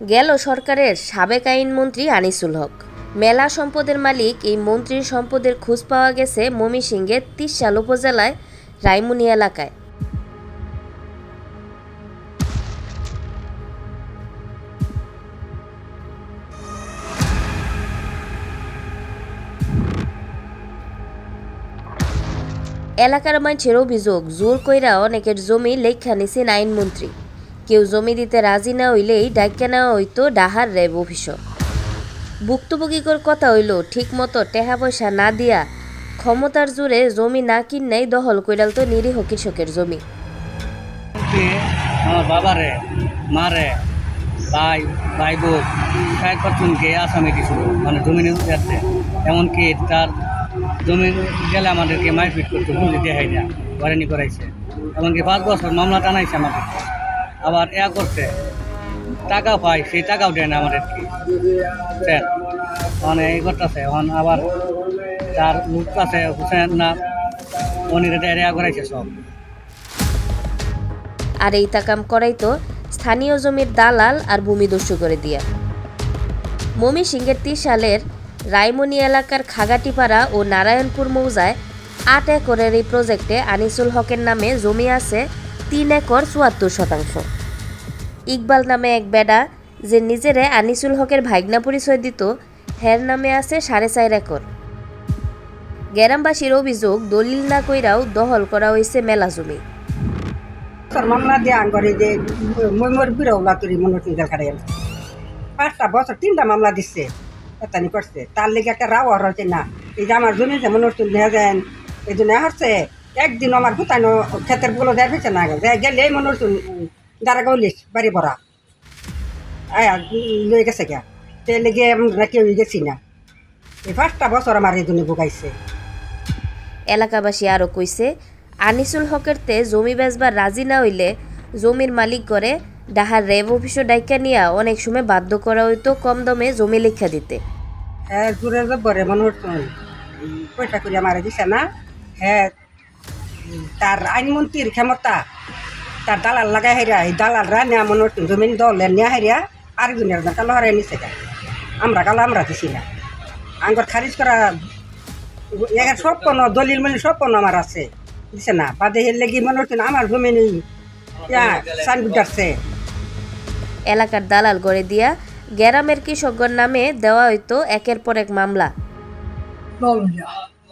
গেল সরকারের সাবেক আইনমন্ত্রী আনিসুল হক। মেলা সম্পদের মালিক এই মন্ত্রীর সম্পদের খোঁজ পাওয়া গেছে ময়মনসিংহের তিরশাল উপজেলায় রায়মুনি এলাকায়। এলাকার মানুষের অভিযোগ, জোর কইরা অনেকের জমি লেখা নিছেন আইনমন্ত্রী। কেউ জমি দিতে রাজি না হইলেই ডাক্কা নেওয়া হইতো ডাহার রেব অফিস ভুক্তভোগীকর কথা হইল ঠিক মতো টেহা পয়সা না দিয়া ক্ষমতার জোরে জমি না কিননাই দহল কইরাল তো নিরীহ কৃষকের জমি। আমার বাবারে, মারে, ভাই ভাই বোন ষাট পার্সেন্টকে আসামে দিছিল মানে জমি যাচ্ছে এমনকি তার জমি গেলে আমাদেরকে মারপিট করতে দেখাই না ঘরেনি করাইছে। এমনকি পাঁচ বছর মামলা টানাইছে আমাদের আবার এ করছে। টাকা পাই সেই টাকাও দেয় না আমাদেরকে স্যার মানে এই করতেছে, এখন আবার তার লোক আছে, হুসেন না, অনিরে এরিয়া করাইছে সব। আর এই তাকাম করাইতো স্থানীয় জমির দালাল আর ভূমিদস্যু করে দিয়া। মমি সিংহের সালের রায়মনি এলাকার খাগাটিপাড়া ও নারায়ণপুর মৌজায় আট একরের এই প্রজেক্টে আনিসুল হকের নামে জমি আছে তিন একর চুয়াত্তর শতাংশ। ইকবাল নামে এক বেডা, যে নিজেরে আনিসুল হকের ভাইগনা পরিচয় দিত, হের নামে আছে সাড়ে চার একর। গ্রামবাসীর অভিযোগ, দলিল না কইরাও দহল করা হয়েছে মেলা জমি। মামলা দিয়ে আঙ্গরে যে মই মোর বিরৌলা তুরি মনে খাড়ে পাঁচটা বছর তিনটা মামলা দিচ্ছে এতানি করছে। তার লেগে একটা রাও হচ্ছে না। এই যে আমার জমি যেমন নতুন নিয়ে যান, এই জন্য হচ্ছে একদিন আমার গুতানো ক্ষেতেরগুলো দেয় না। যে গেলে মনে দাঁড়া গলিস বাড়ি ভরা। লয়ে গেছে গিয়া। তে লেগে আমরা কেউ গেছি না। এই পাঁচটা বছর আমার এই জন্য ভোগাইছে। এলাকাবাসী আরও কইছে আনিসুল হকের তে জমি বেচবার রাজি না হইলে জমির মালিক করে ডাহার রেব অফিসও ডাইকা নিয়া অনেক সময় বাধ্য করা হইতো কম দমে জমি লেখা দিতে। হ্যাঁ জোরে জব্বরে মনে হচ্ছে পয়সা করে মারা দিছে না। হ্যাঁ তার আইনমন্ত্রীর ক্ষমতা তার দালাল লাগাই হারিয়া এই দালালরা মনে হচ্ছে জমিন দলে নেওয়া হারিয়া আর দুনিয়ার না কালো হারাই নিছে আমরা কালো আমরা দিছি না আঙ্গর খারিজ করা এখানে সব কোনো দলিল মানে সব কোনো আমার আছে। দিছে না বাদে হের লেগে মনে হচ্ছে আমার জমি নেই। সাইনবোর্ড এলাকার দালাল গড়ে দিয়া গ্রামের কৃষকগণ নামে দেওয়া হইতো একের পর এক মামলা।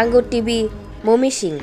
আঙ্গুর টিভি মমি সিং।